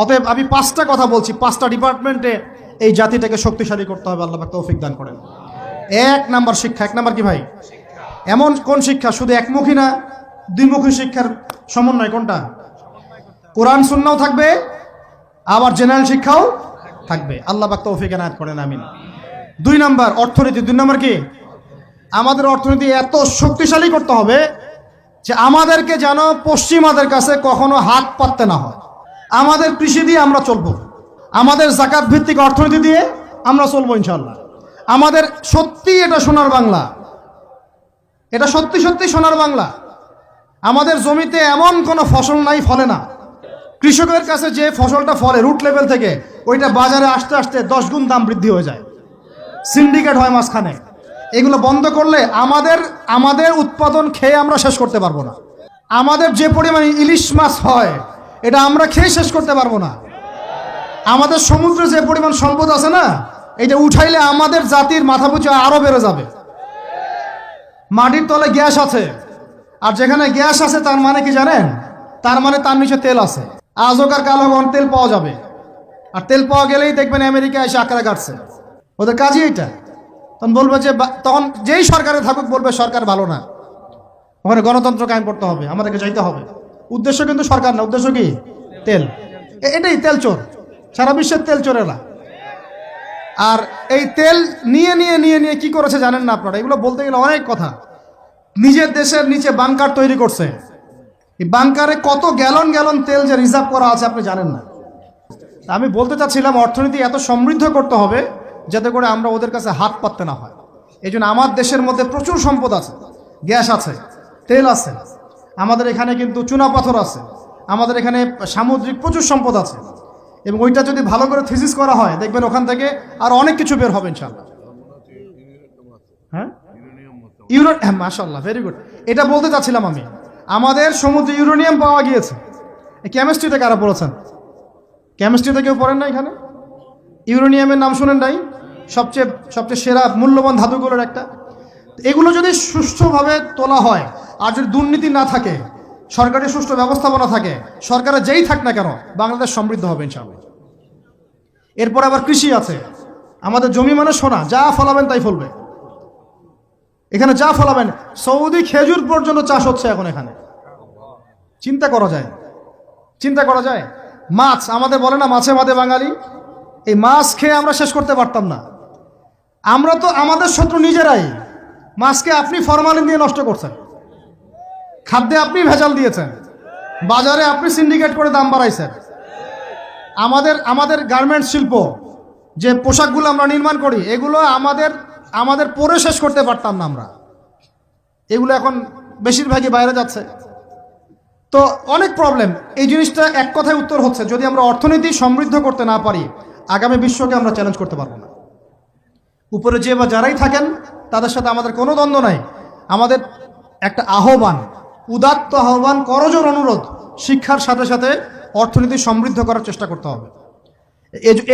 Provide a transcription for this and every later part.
অতএব আমি পাঁচটা কথা বলছি, পাঁচটা ডিপার্টমেন্টে এই জাতিটাকে শক্তিশালী করতে হবে, আল্লাহ তৌফিক দান করেন। এক নাম্বার শিক্ষা, এক নাম্বার কি ভাই? এমন কোন শিক্ষা? শুধু একমুখী না, দ্বিমুখী শিক্ষার সমন্বয় কোনটা? কোরআন, সুন্নাও থাকবে, আবার জেনারেল শিক্ষাও থাকবে। আল্লাহ পাক তৌফিক এনায়ত করেন, আমিন। দুই নাম্বার, অর্থনীতি। দুই নাম্বার কি? আমাদের অর্থনীতি এত শক্তিশালী করতে হবে যে আমাদেরকে যেন পশ্চিমাদের কাছে কখনো হাত পাততে না হয়। আমাদের কৃষি দিয়ে আমরা চলবো। আমাদের জাকাত ভিত্তিক অর্থনীতি দিয়ে আমরা চলবো ইনশাল্লাহ আমাদের সত্যি এটা সোনার বাংলা। এটা সত্যি সত্যি সোনার বাংলা। আমাদের জমিতে এমন কোনো ফসল নাই, ফলে না। কৃষকের কাছে যে ফসলটা ফলে রুট লেভেল থেকে, ওইটা বাজারে আসতে আসতে দশ গুণ দাম বৃদ্ধি হয়ে যায়। সিন্ডিকেট হয় মাঝখানে। এগুলো বন্ধ করলে আমাদের আমাদের উৎপাদন খেয়ে আমরা শেষ করতে পারব না। আমাদের যে পরিমাণ ইলিশ মাছ হয় এটা আমরা খেয়ে শেষ করতে পারব না। আমাদের সমুদ্রে যে পরিমাণ সম্পদ আছে না এটা উঠাইলে আমাদের জাতির মাথা পুচে আরও বেড়ে যাবে। মাটির তলে গ্যাস আছে, আর যেখানে গ্যাস আছে তার মানে কি জানেন? তার মানে তার নিচে তেল আছে। আজকার কালো গন তেল পাওয়া যাবে। আর তেল পাওয়া গেলেই দেখবেন আমেরিকা এসে আঁকড়া কাটছে। ওদের কাজই এটা তখন বলবে যে তখন যেই সরকারে থাকুক, বলবে সরকার ভালো না। ওখানে গণতন্ত্র কায়েম করতে হবে, আমাদেরকে যাইতে হবে। উদ্দেশ্য কিন্তু সরকার না, উদ্দেশ্য কি? তেল। এটাই তেল চোর। সারা বিশ্বের তেল চোরেরা। আর এই তেল নিয়ে নিয়ে নিয়ে নিয়ে কি করেছে জানেন না আপনারা? এগুলো বলতে গেলে অনেক কথা। নিজের দেশের নিচে বাংকার তৈরি করছে। এই বাংকারে কত গ্যালন গ্যালন তেল যে রিজার্ভ করা আছে আপনি জানেন না। আমি বলতে চাচ্ছিলাম, অর্থনীতি এত সমৃদ্ধ করতে হবে যাতে করে আমরা ওদের কাছে হাত পাততে না হয়। এই আমার দেশের মধ্যে প্রচুর সম্পদ আছে। গ্যাস আছে, তেল আছে। আমাদের এখানে কিন্তু চুনা পাথর আছে। আমাদের এখানে সামুদ্রিক প্রচুর সম্পদ আছে। এবং ওইটা যদি ভালো করে থিসিস করা হয়, দেখবেন ওখান থেকে আর অনেক কিছু বের হবে ইনশাল্লাহ হ্যাঁ? হ্যাঁ মাশাল্লাহ ভেরি গুড এটা বলতে চাচ্ছিলাম আমি। আমাদের সমুদ্রে ইউরেনিয়াম পাওয়া গিয়েছে। কেমিস্ট্রিতে কারা পড়েছেন? কেমিস্ট্রিতে কেউ পড়েন না এখানে? ইউরেনিয়ামের নাম শুনেন নাই? সবচেয়ে সবচেয়ে সেরা মূল্যবান ধাতুগুলোর একটা? এগুলো যদি সুষ্ঠুভাবে তোলা হয় আর যদি দুর্নীতি না থাকে, সরকারি সুষ্ঠু ব্যবস্থাপনা থাকে, সরকারের যেই থাক না কেন, বাংলাদেশ সমৃদ্ধ হবে ইনশাআল্লাহ। এরপর আবার কৃষি আছে। আমাদের জমি মানে সোনা, যা ফলাবেন তাই ফলবে। এখানে যা ফলাবেন, সৌদি খেজুর পর্যন্ত চাষ হচ্ছে এখন এখানে। চিন্তা করা যায়। চিন্তা করা যায়। মাছ, আমাদের বলে না মাছে মাঝে বাঙালি। এই মাছ খেয়ে আমরা শেষ করতে পারতাম না। আমরা তো আমাদের শত্রু নিজেরাই। মাছকে আপনি ফরমালিন দিয়ে নষ্ট করছেন। খাদ্যে আপনি ভেজাল দিয়েছেন। বাজারে আপনি সিন্ডিকেট করে দাম বাড়াইছেন। আমাদের আমাদের গার্মেন্টস শিল্প, যে পোশাকগুলো আমরা নির্মাণ করি, এগুলো আমাদের আমাদের পরে শেষ করতে পারতাম না আমরা। এগুলো এখন বেশিরভাগই বাইরে যাচ্ছে। তো অনেক প্রবলেম এই জিনিসটা এক কথায় উত্তর হচ্ছে, যদি আমরা অর্থনীতি সমৃদ্ধ করতে না পারি, আগামী বিশ্বকে আমরা চ্যালেঞ্জ করতে পারব না। উপরে যে বা যারাই থাকেন তাদের সাথে আমাদের কোনো দ্বন্দ্ব নাই। আমাদের একটা আহ্বান, উদাত্ত আহ্বান, করজোর অনুরোধ, শিক্ষার সাথে সাথে অর্থনীতি সমৃদ্ধ করার চেষ্টা করতে হবে।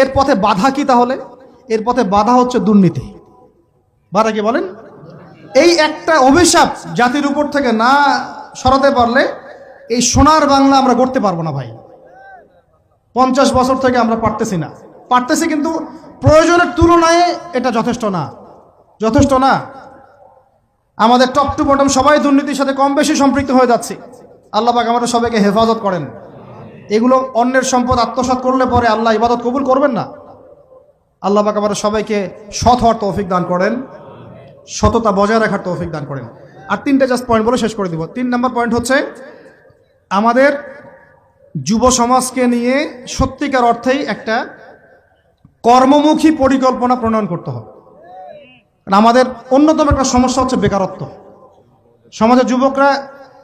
এর পথে বাধা কি তাহলে? এর পথে বাধা হচ্ছে দুর্নীতি। বাধা কি বলেন? এই একটা অভিশাপ জাতির উপর থেকে না সরাতে পারলে এই সোনার বাংলা আমরা গড়তে পারব না ভাই। পঞ্চাশ বছর থেকে আমরা পারতেছি না। পারতেছি কিন্তু প্রয়োজনের তুলনায় এটা যথেষ্ট না। যথেষ্ট না? আমাদের টপ টু বটম সবাই দুর্নীতির সাথে কম বেশি সম্পৃক্ত হয়ে যাচ্ছে। আল্লাহ পাক আমাদের সবাইকে হেফাজত করেন। এগুলো অন্যের সম্পদ আত্মসাৎ করলে পরে আল্লাহ ইবাদত কবুল করবেন না। আল্লাহ পাক আমাদের সবাইকে সৎ হওয়ার তৌফিক দান করেন। সততা বজায় রাখার তৌফিক দান করেন। আর তিনটে জাস্ট পয়েন্ট বলে শেষ করে দিব। তিন নম্বর পয়েন্ট হচ্ছে, আমাদের যুব সমাজকে নিয়ে সত্যিকার অর্থেই একটা কর্মমুখী পরিকল্পনা প্রণয়ন করতে হবে। আমাদের অন্যতম একটা সমস্যা হচ্ছে বেকারত্ব। সমাজের যুবকরা,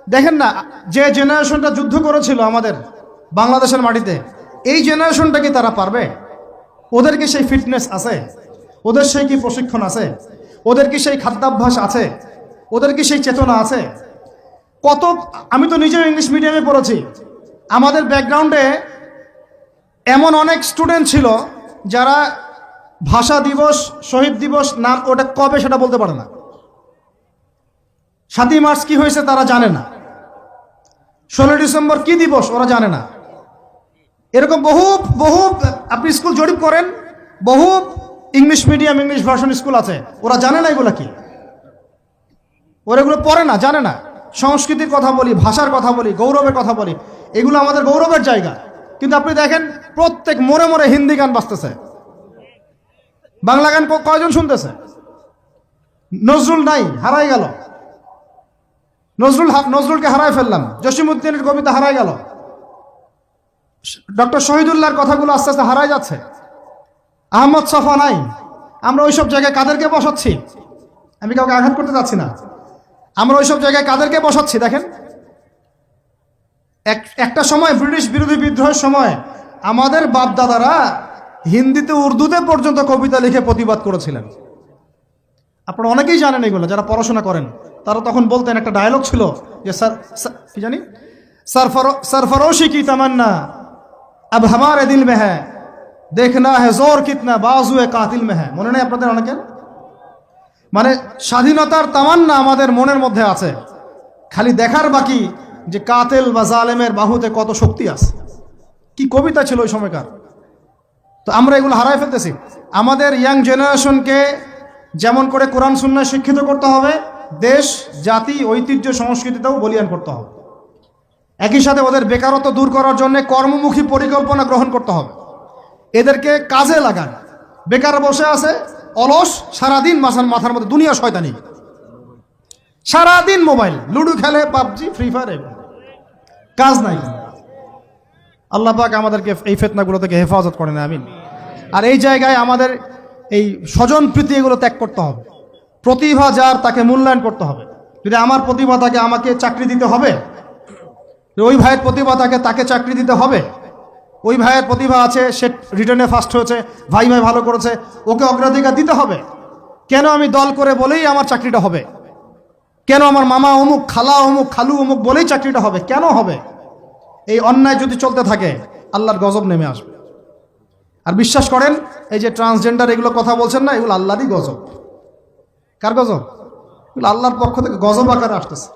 দেখেন না, যে জেনারেশনটা যুদ্ধ করেছিল আমাদের বাংলাদেশের মাটিতে, এই জেনারেশনটা কি তারা পারবে? ওদের কি সেই ফিটনেস আছে? ওদের সেই কি প্রশিক্ষণ আছে? ওদের কি সেই খাদ্যাভ্যাস আছে? ওদের কি সেই চেতনা আছে? কত, আমি তো নিজেও ইংলিশ মিডিয়ামে পড়েছি। আমাদের ব্যাকগ্রাউন্ডে এমন অনেক স্টুডেন্ট ছিল যারা ভাষা দিবস, শহীদ দিবস, নাম, ওটা কবে সেটা বলতে পারে না। সাতই মার্চ কি হয়েছে তারা জানে না। ষোলোই ডিসেম্বর কি দিবস ওরা জানে না। এরকম বহু বহু, আপনি স্কুল জরিপ করেন, বহু English medium, English version school আছে, ওরা জানে না এগুলো কি। ওরা এগুলো পড়ে না, জানে না। সংস্কৃতির কথা বলি, ভাষার কথা বলি, গৌরবের কথা বলি, এগুলো আমাদের গৌরবের জায়গা। কিন্তু আপনি দেখেন, প্রত্যেক মোড়ে মোড়ে হিন্দি গান বাজতেছে। বাংলা গান কয়জন শুনতেছে? নজরুল নাই, হারাই গেল। নজরুল নজরুলকে হারাই ফেললাম। জসিমুদ্দিনের কবিতা হারাই গেল। ডক্টর শহীদুল্লাহর কথাগুলো আস্তে আস্তে হারাই যাচ্ছে। আহমদ সফা নাই। আমরা ওইসব জায়গায় কাদেরকে বসাচ্ছি? আমি কাউকে আঘাত করতে যাচ্ছি না। আমরা ওইসব জায়গায় কাদেরকে বসাচ্ছি? দেখেন। এক একটা সময় ব্রিটিশ বিরোধী বিদ্রোহের সময় আমাদের বাপদাদারা হিন্দিতে উর্দুতে পর্যন্ত কবিতা লিখে প্রতিবাদ করেছিলেন আপনারা অনেকেই জানেন এগুলো যারা পড়াশোনা করেন তারা তখন বলতেন একটা ডায়লগ ছিল যে স্যার স্যার- কি জানি सरफरो सरफरोशी की तमन्ना अब हमारे दिल में है देखना है जोर कितना बाजू কাতিল में है মনে নেই আপনাদের অনেকের মানে স্বাধীনতার তামান্না আমাদের মনের মধ্যে আছে খালি দেখার বাকি যে কাতেল বা জালেমের বাহুতে কত শক্তি আছে কি কবিতা ছিল ওই সময়কার তো আমরা এগুলো হারাই ফেলতেছি। আমাদের ইয়াং জেনারেশনকে যেমন করে কোরআন সুন্নায় শিক্ষিত করতে হবে, দেশ, জাতি, ঐতিহ্য, সংস্কৃতিতেও বলিয়ান করতে হবে। একই সাথে ওদের বেকারত্ব দূর করার জন্য কর্মমুখী পরিকল্পনা গ্রহণ করতে হবে। এদেরকে কাজে লাগান। বেকার বসে আছে, অলস, সারাদিন মাথার মাথার মধ্যে দুনিয়া শয়তানি। সারাদিন মোবাইল, লুডো খেলে, পাবজি, ফ্রি ফায়ার কাজ নাই। আল্লাহ পাক আমাদেরকে এই ফেতনাগুলো থেকে হেফাজত করেন, আমিন। আর এই জায়গায় আমাদের এই স্বজন প্রীতি এগুলো ত্যাগ করতে হবে। প্রতিভা যার তাকে মূল্যায়ন করতে হবে। যদি আমার প্রতিভা থাকে আমাকে চাকরি দিতে হবে ওই ভাইয়ের প্রতিভা থাকে তাকে চাকরি দিতে হবে, ওই ভাইয়ের প্রতিভা আছে, সে রিটার্নে ফার্স্ট হয়েছে, ভাই ভাই ভালো করেছে, ওকে অগ্রাধিকার দিতে হবে। কেন আমি দল করে বলেই আমার চাকরিটা হবে? কেন আমার মামা অমুক, খালা অমুক, খালু অমুক বলেই চাকরিটা হবে? কেন হবে? এই অন্যায় যদি চলতে থাকে, আল্লাহর গজব নেমে আসবে। আর বিশ্বাস করেন, এই যে ট্রান্সজেন্ডার এগুলো কথা বলছেন না, এগুলো আল্লাহরই গজব। কার গজব? এগুলো আল্লাহর পক্ষ থেকে গজব আকারে আসতেছে।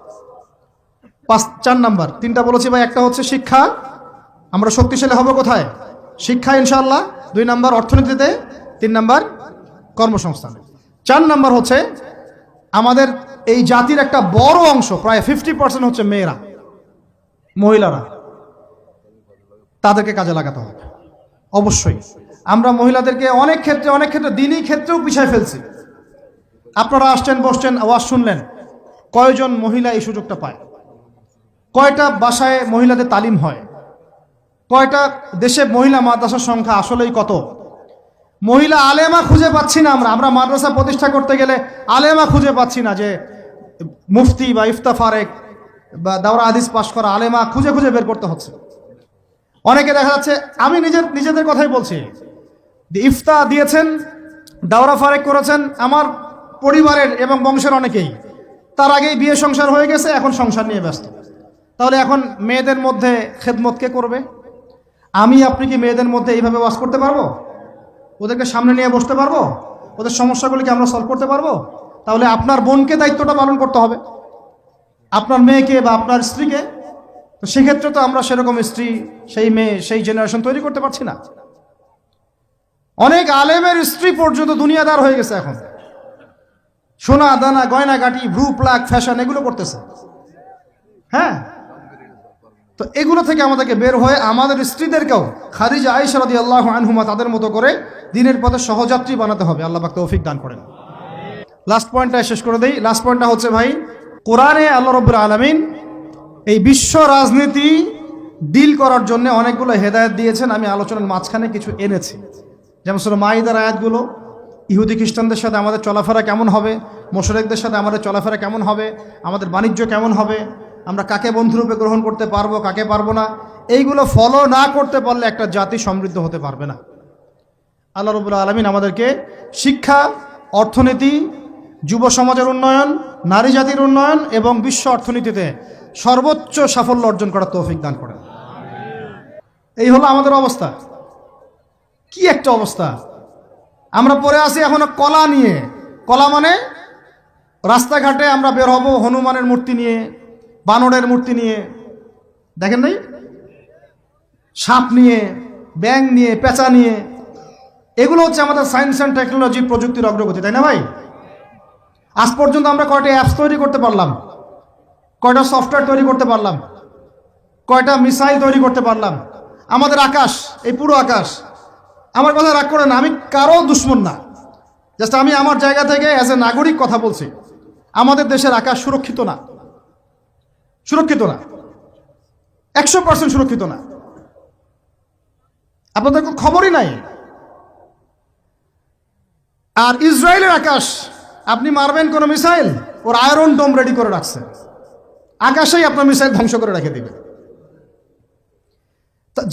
পাঁচ, চার নাম্বার, তিনটা বলেছি ভাই, একটা হচ্ছে শিক্ষা। আমরা শক্তিশালী হব কোথায়? শিক্ষা ইনশাআল্লাহ, দুই নাম্বার অর্থনীতিতে, তিন নাম্বার কর্মসংস্থানে। চার নাম্বার হচ্ছে, আমাদের এই জাতির একটা বড় অংশ, প্রায় ফিফটি পার্সেন্ট হচ্ছে মেয়েরা, মহিলারা। তাদেরকে কাজে লাগাতে হবে। অবশ্যই। আমরা মহিলাদেরকে অনেক ক্ষেত্রে অনেক ক্ষেত্রে, দিনই ক্ষেত্রেও পিছিয়ে ফেলছি। আপনারা আসছেন, বসছেন, আওয়াজ শুনলেন। কয়জন মহিলা এই সুযোগটা পায়? কয়টা বাসায় মহিলাদের তালিম হয়? কয়টা দেশে মহিলা মাদ্রাসার সংখ্যা আসলেই কত? মহিলা আলেমা খুঁজে পাচ্ছি না আমরা। আমরা মাদ্রাসা প্রতিষ্ঠা করতে গেলে আলেমা খুঁজে পাচ্ছি না যে মুফতি বা ইফতা ফারেক বা দাওরা হাদিস পাশ করা আলেমা খুঁজে খুঁজে বের করতে হচ্ছে। অনেকে দেখা যাচ্ছে, আমি নিজের, নিজেদের কথাই বলছি। ইফতা দিয়েছেন, দাওরা ফারেক করেছেন আমার পরিবারের এবং বংশের অনেকেই। তার আগেই বিয়ে সংসার হয়ে গেছে, এখন সংসার নিয়ে ব্যস্ত। তাহলে এখন মেয়েদের মধ্যে খেদমত কে করবে? আমি, আপনি কি মেয়েদের মধ্যে এইভাবে ওয়াজ করতে পারব? ওদেরকে সামনে নিয়ে বসতে পারব? ওদের সমস্যাগুলিকে আমরা সলভ করতে পারব? তাহলে আপনার বোনকে দায়িত্বটা পালন করতে হবে। আপনার মেয়েকে বা আপনার স্ত্রীকে তো সেক্ষেত্রে তো আমরা সেরকম স্ত্রী, সেই মেয়ে, সেই জেনারেশন তৈরি করতে পারছি না। অনেক আলেমের স্ত্রী পর্যন্ত দুনিয়াদার হয়ে গেছে এখন। সোনা, দানা, গয়না, গাটি, ভ্রু প্লাক ফ্যাশন, এগুলো করতেছে। হ্যাঁ? তো এগুলো থেকে আমাদেরকে বের হয়ে আমাদের স্ত্রীদেরকেও খাদিজা আইসারদি আল্লাহ আনহুমা তাদের মতো করে দিনের পথে সহযাত্রী বানাতে হবে। আল্লাহ পাক তৌফিক দান করেন। লাস্ট পয়েন্টটা শেষ করে দেই। লাস্ট পয়েন্টটা হচ্ছে ভাই, কোরআনে আল্লাহ রব্বুল আলমিন এই বিশ্ব রাজনীতি ডিল করার জন্য অনেকগুলো হেদায়ত দিয়েছেন। আমি আলোচনার মাঝখানে কিছু এনেছি। যেমন শুধু মাইদার আয়াতগুলো, ইহুদি খ্রিস্টানদের সাথে আমাদের চলাফেরা কেমন হবে, মোশরেকদের সাথে আমাদের চলাফেরা কেমন হবে, আমাদের বাণিজ্য কেমন হবে, আমরা কাকে বন্ধুরূপে গ্রহণ করতে পারব, কাকে পারব না, এইগুলো ফলো না করতে পারলে একটা জাতি সমৃদ্ধ হতে পারবে না। আল্লাহ রবুল্লা আলমিন আমাদেরকে শিক্ষা, অর্থনীতি, যুব সমাজের উন্নয়ন, নারী জাতির উন্নয়ন এবং বিশ্ব অর্থনীতিতে সর্বোচ্চ সাফল্য অর্জন করার তৌফিক দান করেন। এই হলো আমাদের অবস্থা। কি একটা অবস্থা? আমরা পরে আসি এখনও কলা নিয়ে। কলা মানে রাস্তাঘাটে আমরা বের হব হনুমানের মূর্তি নিয়ে, বানরের মূর্তি নিয়ে। দেখেন নাই? সাপ নিয়ে, ব্যাং নিয়ে, পেঁচা নিয়ে। এগুলো হচ্ছে আমাদের সায়েন্স অ্যান্ড টেকনোলজি প্রযুক্তির অগ্রগতি, তাই না ভাই? আজ পর্যন্ত আমরা কয়টা অ্যাপস তৈরি করতে পারলাম? কয়টা সফটওয়্যার তৈরি করতে পারলাম? কয়টা মিসাইল তৈরি করতে পারলাম? আমাদের আকাশ, এই পুরো আকাশ। আমার কথা রাগ করে না, আমি কারও দুশ্মন না। জাস্ট আমি আমার জায়গা থেকে অ্যাজ এ নাগরিক কথা বলছি। আমাদের দেশের আকাশ সুরক্ষিত না। সুরক্ষিত না। একশো পার্সেন্ট সুরক্ষিত না। আপনাদের কোনো খবরই নাই। আর ইসরায়েলের আকাশ, আপনি মারবেন কোনো মিসাইল ওর আয়রন ডোম রেডি করে রাখছে। আকাশেই আপনার মিসাইল ধ্বংস করে রেখে দিবে।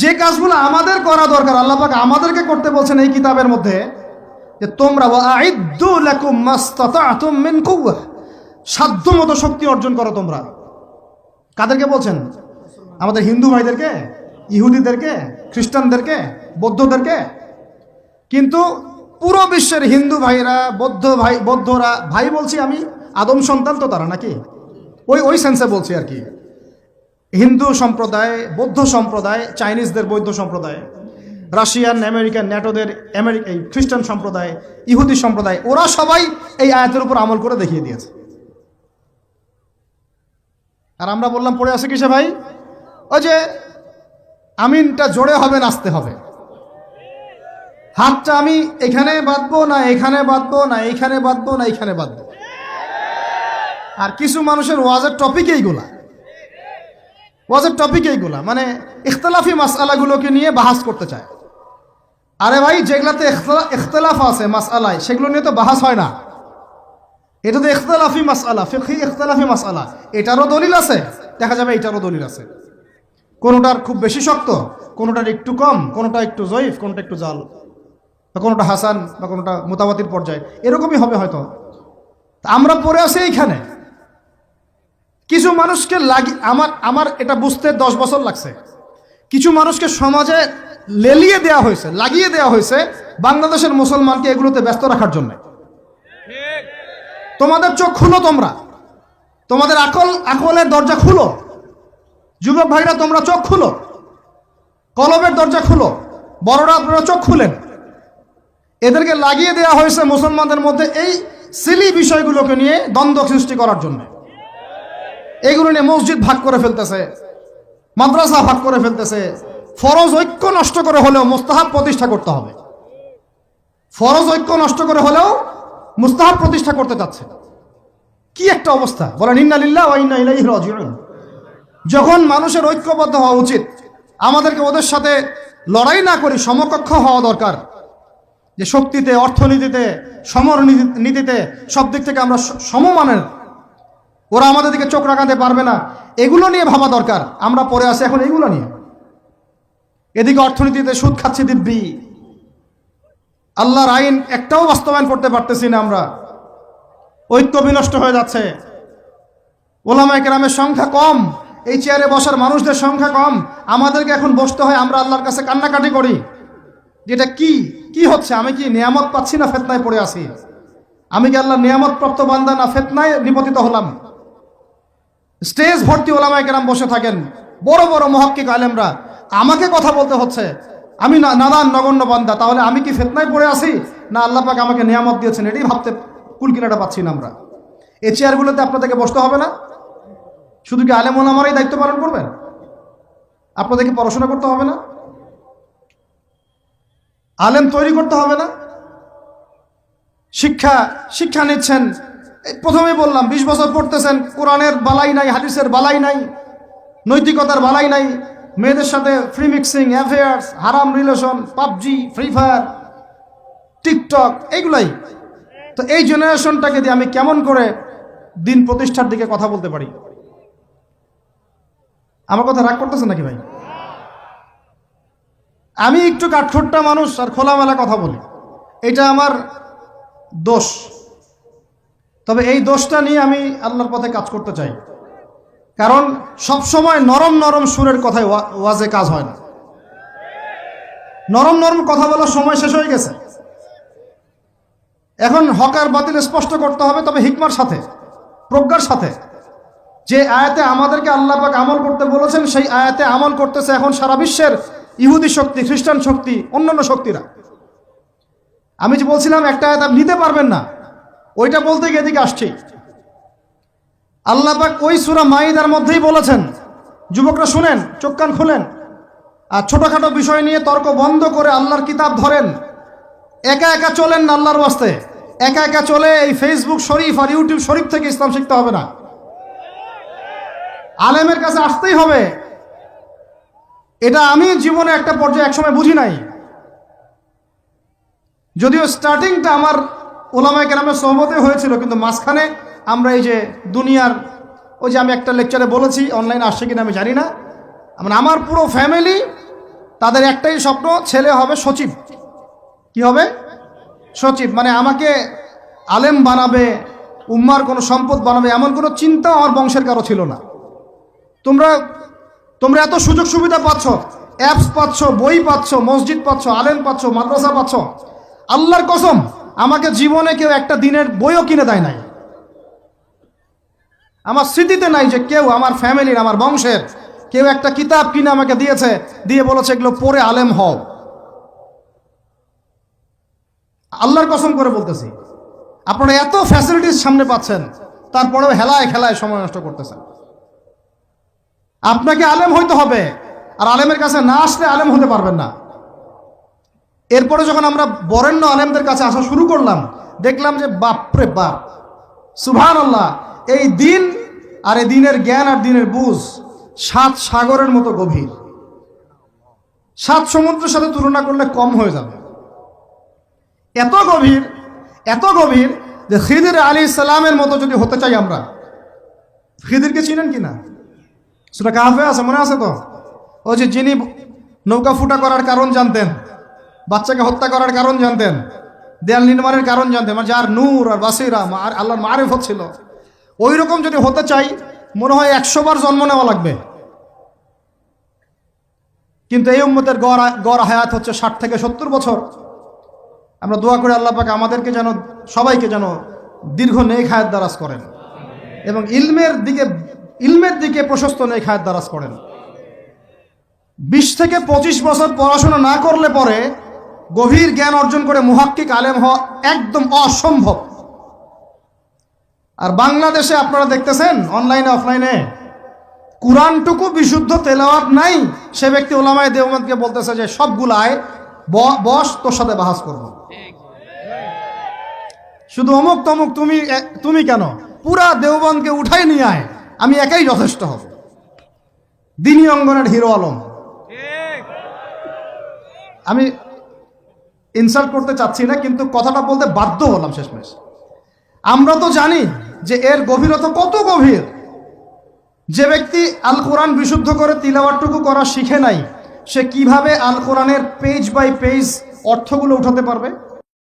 যে কাজগুলো আমাদের করা দরকার আল্লাপাক আমাদেরকে করতে বলছেন এই কিতাবের মধ্যে যে তোমরা সাধ্য মতো শক্তি অর্জন করো তোমরা। কাদেরকে বলছেন? আমাদের হিন্দু ভাইদেরকে, ইহুদিদেরকে, খ্রিস্টানদেরকে, বৌদ্ধদেরকে। কিন্তু পুরো বিশ্বের হিন্দু ভাইরা, বৌদ্ধ ভাই, বৌদ্ধরা, ভাই বলছি আমি, আদম সন্তান তো তারা নাকি? ওই ওই সেন্সে বলছি আর কি। হিন্দু সম্প্রদায়, বৌদ্ধ সম্প্রদায়, চাইনিজদের বৌদ্ধ সম্প্রদায়, রাশিয়ান, আমেরিকান, ন্যাটোদের আমেরিকা খ্রিস্টান সম্প্রদায়, ইহুদি সম্প্রদায়, ওরা সবাই এই আয়াতের উপর আমল করে দেখিয়ে দিয়েছে। আর আমরা বললাম, পড়ে আছে কিসে ভাই? ওই যে, আমিনটা জোরে হবে, নাচতে হবে। হাতটা আমি এখানে বাঁধবো না, এখানে বাঁধবো না এইখানে বাঁধবো না, এখানে বাঁধবো। আর কিছু মানুষের ওয়াজের টপিক এইগুলা। ওয়াজের টপিক এইগুলা মানে ইখতলাফি মাসালাগুলোকে নিয়ে বাহাস করতে চায়। আরে ভাই, যেগুলাতে ইখতলা- ইখতলাফ আছে মাসালায় সেগুলো নিয়ে তো বাহাস হয় না। এটা তো ইখতলাফি মাসালা ফিকহি ইখতলাফি মাসালা এটারও দলিল আছে, দেখা যাবে এটারও দলিল আছে। কোনোটার খুব বেশি শক্ত, কোনোটার একটু কম, কোনোটা একটু জয়ীফ, কোনোটা একটু জাল, বা কোনোটা হাসান, বা কোনোটা মোতাবাতির পর্যায়ে। এরকমই হবে হয়তো। আমরা পড়ে আছি এইখানে। কিছু মানুষকে লাগি আমার আমার এটা বুঝতে দশ বছর লাগছে। কিছু মানুষকে সমাজে লেলিয়ে দেওয়া হয়েছে, লাগিয়ে দেওয়া হয়েছে বাংলাদেশের মুসলমানকে এগুলোতে ব্যস্ত রাখার জন্য। তোমাদের চোখ খুলো তোমরা। তোমাদের আকল, আকলের দরজা খুলো। যুবক ভাইরা, তোমরা চোখ খুলো। কলবের দরজা খুলো। বড়রা, আপনারা চোখ খুলেন। এদেরকে লাগিয়ে দেওয়া হয়েছে মুসলমানদের মধ্যে এই সিলি বিষয়গুলোকে নিয়ে দ্বন্দ্ব সৃষ্টি করার জন্য। এগুলো নিয়ে মসজিদ ভাগ করে ফেলতেছে, মাদ্রাসা ভাগ করে ফেলতেছে। ফরজ ঐক্য নষ্ট করে হলেও মুস্তাহাব প্রতিষ্ঠা করতে হবে। ফরজ ঐক্য নষ্ট করে হলেও মুস্তাহাব প্রতিষ্ঠা করতে চাচ্ছে কি একটা অবস্থা? বলেন, ইন্নালিল্লাহ ইন্না ইলাইহি যখন মানুষের ঐক্যবদ্ধ হওয়া উচিত, আমাদেরকে ওদের সাথে লড়াই না করি সমকক্ষ হওয়া দরকার। যে শক্তিতে, অর্থনীতিতে সমর নীতিতে সব দিক থেকে আমরা সমমানের ওরা আমাদের দিকে চোখ রাখাতে পারবে না। এগুলো নিয়ে ভাবা দরকার। আমরা পরে আসি এখন এগুলো নিয়ে। এদিকে অর্থনীতিতে সুদ খাচ্ছি দিব্যি। আল্লাহর আইন একটাও বাস্তবায়ন করতে পারতেছি না আমরা। ঐক্য বিনষ্ট হয়ে যাচ্ছে। ওলামায় কেরামের সংখ্যা কম। এই চেয়ারে বসার মানুষদের সংখ্যা কম। আমাদেরকে এখন বসতে হয়, আমরা আল্লাহর কাছে কান্নাকাটি করি। যেটা কি? কি হচ্ছে? আমি কি নিয়ামত পাচ্ছি না ফেতনায় পড়ে আছি? আমি কি আল্লাহ নিয়ামত প্রাপ্ত বান্দা না ফেতনায় নিপতিত হলাম? স্টেজ ভর্তি ওলামায় কেরাম বসে থাকেন। বড় বড় মহাক্কিক আলেমরা। আমাকে কথা বলতে হচ্ছে। আমি নাদান নগণ্য বান্দা। তাহলে আমি কি ফেতনায় পড়ে আছি? না আল্লাহ আমাকে নিয়ামত দিয়েছেন। এটাই ভাবতে কুলকিনাটা পাচ্ছি না আমরা। এই চেয়ারগুলোতে আপনাদেরকে বসতে হবে না। শুধু কি আলেম ওলামারাই দায়িত্ব পালন করবেন? আপনাদেরকে পড়াশোনা করতে হবে না? আলেম তৈরি করতে হবে না? শিক্ষা শিক্ষা নিচ্ছেন প্রথমেই বললাম, বিশ বছর পড়তেছেন, কোরআনের বালাই নাই, হাদিসের বালাই নাই, নৈতিকতার বালাই নাই, মেয়েদের সাথে ফ্রি মিক্সিং অ্যাফেয়ার্স হারাম relation PUBG free fire TikTok এইগুলাই। তো এই জেনারেশনটাকে দিয়ে আমি কেমন করে দিন প্রতিষ্ঠার দিকে কথা বলতে পারি? আমার কথা রাগ করতেছে নাকি ভাই? আমি একটু কাঠখোট্টা মানুষ আর খোলামেলা কথা বলি। এটা আমার দোষ। তবে এই দোষটা নিয়ে আমি আল্লাহর পথে কাজ করতে চাই। কারণ সব সময় নরম নরম সুরের কথায় ওয়া- ওয়াজে কাজ হয় না। নরম নরম কথা বলার সময় শেষ হয়ে গেছে। এখন হকার বাতিল স্পষ্ট করতে হবে, তবে হিকমার সাথে, প্রজ্ঞার সাথে। যে আয়াতে আমাদেরকে আল্লাহ পাক আমল করতে বলেছেন, সেই আয়াতে আমল করতেছে এখন সারা বিশ্বের ইহুদি শক্তি, খ্রিস্টান শক্তি, অন্যান্য শক্তিরা। আমি যে বলছিলাম, একটা আয়াত আপনি নিতে পারবেন না। ওইটা বলতে গিয়ে এদিকে আসছি। আল্লাহ পাক ওই সুরা মাইদার মধ্যেই বলেছেন, যুবকরা শুনেন, চোখ কান খুলেন, আর ছোটখাটো বিষয় নিয়ে তর্ক বন্ধ করে আল্লাহর কিতাব ধরেন। একা একা চলেন না আল্লাহর ওয়াস্তে। একা একা চলে এই ফেসবুক শরীফ আর ইউটিউব শরীফ থেকে ইসলাম শিখতে হবে না। আলেমের কাছে আসতেই হবে। এটা আমি জীবনে একটা পর্যায়ে একসময় বুঝি নাই। যদিও স্টার্টিংটা আমার ওলামায় কেরামের সহমতে হয়েছিল, কিন্তু মাঝখানে আমরা এই যে দুনিয়ার, ওই যে আমি একটা লেকচারে বলেছি অনলাইন আসছে কিনা আমি জানি না। মানে আমার পুরো ফ্যামিলি তাদের একটাই স্বপ্ন, ছেলে হবে সচিব। কি হবে? সচিব। মানে আমাকে আলেম বানাবে, উম্মার কোনো সম্পদ বানাবে, এমন কোনো চিন্তা আমার বংশের কারও ছিল না। তোমরা তোমরা এত সুযোগ সুবিধা পাচ্ছ অ্যাপস পাচ্ছ, বই পাচ্ছ, মসজিদ পাচ্ছ, আলেম পাচ্ছ, মাদ্রাসা পাচ্ছ। আল্লাহর কসম আমাকে জীবনে কেউ একটা দিনের বইও কিনে দেয় নাই। আমার স্মৃতিতে নাই যে কেউ আমার ফ্যামিলির, আমার বংশের কেউ একটা কিতাব কিনে আমাকে দিয়েছে, দিয়ে বলেছে, এগুলো পড়ে আলেম হও। আল্লাহর কসম করে বলতেছি, আপনারা এত ফ্যাসিলিটিস সামনে পাচ্ছেন, তারপরেও হেলায় খেলায় সময় নষ্ট করতেছেন। আপনাকে আলেম হইতে হবে, আর আলেমের কাছে না আসলে আলেম হতে পারবেন না। এরপরে যখন আমরা বরেণ্য আলেমদের কাছে আসা শুরু করলাম, দেখলাম যে বাপরে বাপ সুভান আল্লাহ এই দিন আর এই দিনের জ্ঞান আর দিনের বুঝ সাত সাগরের মতো গভীর। সাত সমুদ্রের সাথে তুলনা করলে কম হয়ে যাবে। এত গভীর এত গভীর যে খিদির আলী ইসলামের মতো যদি হতে চাই আমরা, খিদিরকে চিনেন কি না? সেটা কাহাফে আছে, মনে আছে তো? ও যে যিনি নৌকা ফুটা করার কারণ জানতেন বাচ্চাকে হত্যা করার কারণ জানতেন, দেয়াল নির্মাণের কারণ জানতেন মানে যার নূর আর বাসিরা আর আল্লাহর মারেফত ছিল। ওই রকম যদি হতে চাই, মনে হয় একশো বার জন্ম নেওয়া লাগবে। কিন্তু এই উম্মতের গড় গড় হায়াত হচ্ছে ষাট থেকে সত্তর বছর। আমরা দোয়া করে আল্লাহ পাকে আমাদেরকে যেন, সবাইকে যেন দীর্ঘ নেক হায়াত দারাজ করেন এবং ইলমের দিকে ইলমের দিকে প্রশস্ত নেক হায়াত দারাজ করেন। বিশ থেকে পঁচিশ বছর পড়াশোনা না করলে পরে গভীর জ্ঞান অর্জন করে মুহাক্কিক আলেম হওয়া একদম অসম্ভব। আর বাংলাদেশে আপনারা দেখতেছেন, অনলাইনে, অফলাইনে, কোরআনটুকু বিশুদ্ধ তেলাওয়াত নাই, সে ব্যক্তি ওলামায় দেওমদকে বলতেছে যে সবগুলায় বস, তোর সাথে বাহাস করব। শুধু অমুক তমুক, তুমি তুমি কেন? পুরা দেওবন্দকে উঠাই নিয়ে আয়, আমি একাই যথেষ্ট হব। দিনী অঙ্গনের হিরো আলম। আমি ইনসাল্ট করতে চাচ্ছি না, কিন্তু কথাটা বলতে বাধ্য হলাম শেষমেশ। আমরা তো জানি যে এর গভীরতা কত গভীর। যে ব্যক্তি আল কোরআন বিশুদ্ধ করে তিলাওয়ারটুকু করা শিখে নাই, সে কীভাবে আল কোরআনের পেজ বাই পেজ অর্থগুলো উঠাতে পারবে?